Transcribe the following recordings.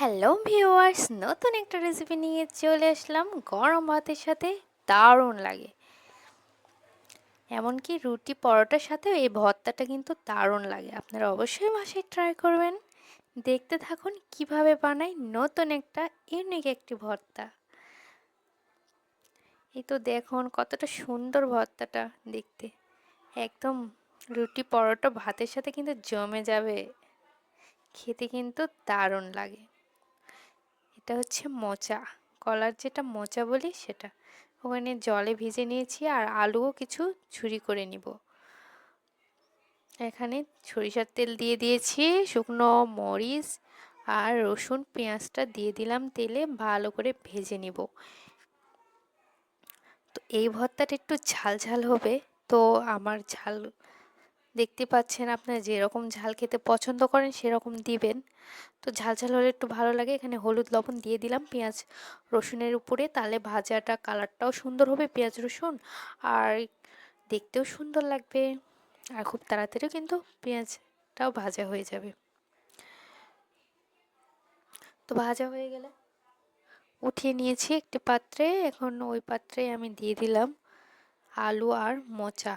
Hello viewers, নতুন একটা recipe নিয়ে চলে আসলাম। গরম ভাতের সাথে দারুণ লাগে। এমনকি রুটি পরোটার সাথেও এই ভর্তাটা কিন্তু দারুণ লাগে। আপনারা অবশ্যই বাসায় ট্রাই করবেন। দেখতে থাকুন কীভাবে বানাই নতুন একটা ইউনিক একটি ভর্তা। এই তো দেখুন কতটা সুন্দর ভর্তাটা দেখতে। একদম রুটি পরোটা ভাতের সাথে কিন্তু জমে যাবে। খেতে কিন্তু দারুণ লাগে। এটা হচ্ছে মোচা। কলার যেটা মোচা বলি সেটা। ওখানে জলে ভিজে নিয়েছি আর আলুও কিছু ঝুরি করে নিব। এখানে সরিষার তেল দিয়ে দিয়েছি, শুকনো মরিচ আর রসুন, পেঁয়াজটা দিয়ে দিলাম তেলে, ভালো করে ভেজে নিব। তো এই ভর্তাটা একটু ঝাল ঝাল হবে। তো আমার ঝাল দেখতে পাচ্ছেন আপনারা যেরকম ঝাল খেতে পছন্দ করেন, সেরকম দিবেন। তো ঝাল ঝাল হলে একটু ভালো লাগে। এখানে হলুদ লবণ দিয়ে দিলাম, পেঁয়াজ রসুনের উপরে। তাহলে ভাজাটা, কালারটাও সুন্দর হবে পেঁয়াজ রসুন। আর দেখতেও সুন্দর লাগবে। আর খুব তাড়াতাড়িও কিন্তু পেঁয়াজটাও ভাজা হয়ে যাবে। তো ভাজা হয়ে গেলে উঠিয়ে নিয়েছি একটি পাত্রে। এখন ওই পাত্রে আমি দিয়ে দিলাম আলু আর মোচা।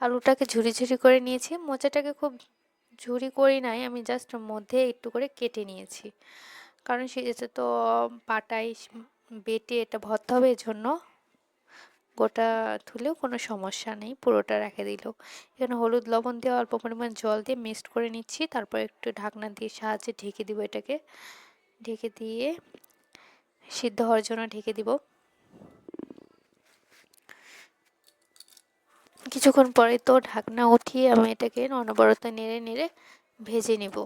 আলুটাকে ঝুরি ঝুরি করে নিয়েছি। মোচাটাকে খুব ঝুরি করি নাই, আমি জাস্ট মধ্যে একটু করে কেটে নিয়েছি। কারণ সেটা তো পাটাই বেটে এটা ভরতে হবে জন্য গোটা ধুলেও কোনো সমস্যা নেই, পুরোটা রেখে দিল। এখানে হলুদ লবণ দিয়ে অল্প পরিমাণ জল দিয়ে মিক্সড করে নিচ্ছি, তারপর একটু ঢাকনা দিয়ে সাহায্যে ঢেকে দিব এটাকে। ঢেকে দিয়ে সিদ্ধ হওয়ার জন্য ঢেকে দিব। কিছুক্ষণ পরে তো ঢাকনা উঠিয়ে আমি এটাকে অনবরত নেড়ে নেড়ে ভেজে নিব।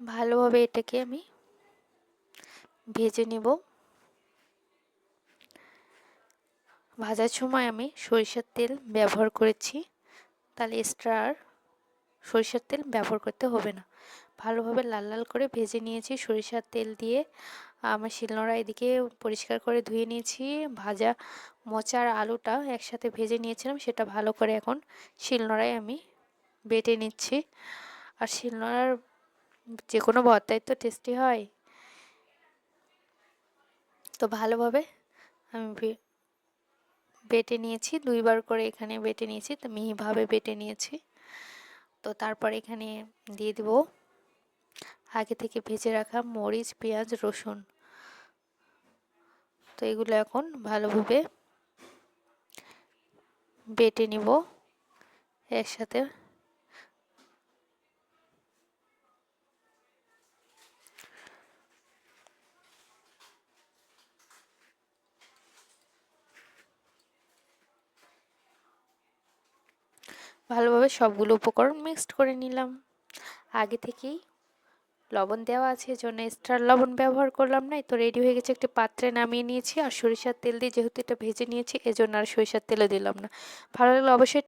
ভালোভাবে এটাকে আমি ভেজে নেব। ভাজার সময় আমি সরিষার তেল ব্যবহার করেছি, তাহলে এক্সট্রা সরিষার তেল ব্যবহার করতে হবে না। ভালোভাবে লাল লাল করে ভেজে নিয়েছি, সরিষার তেল দিয়ে। আমার শিলনোড়া এদিকে পরিষ্কার করে ধুয়ে নিয়েছি। ভাজা মোচার আলুটা একসাথে ভেজে নিয়েছিলাম, সেটা ভালো করে এখন শিলনোড়ায় আমি বেটে নিচ্ছি। আর শিলনোড়ার যে কোনো ভর্তাই তো টেস্টি হয়। তো ভালোভাবে আমি বেটে নিয়েছি, দুইবার করে এখানে বেটে নিয়েছি, তো মিহিভাবে বেটে নিয়েছি। তো তারপর এখানে দিয়ে দেব আগে থেকে ভেজে রাখা মরিচ, পেঁয়াজ, রসুন। তো এগুলো এখন ভালোভাবে বেটে নিব একসাথে। ভালোভাবে সবগুলো উপকরণ মিক্সড করে নিলাম। আগে থেকেই লবণ দেওয়া আছে জন্য এক্সট্রা লবণ ব্যবহার করলাম না তো রেডি হয়ে গেছে একটি পাত্রে নামিয়ে নিয়েছি, আর সরিষার তেল দিয়ে যেহেতু এটা ভেজে নিয়েছি, এজন্য আর সরিষার তেলও দিলাম না। ভালো লাগলে অবশ্যই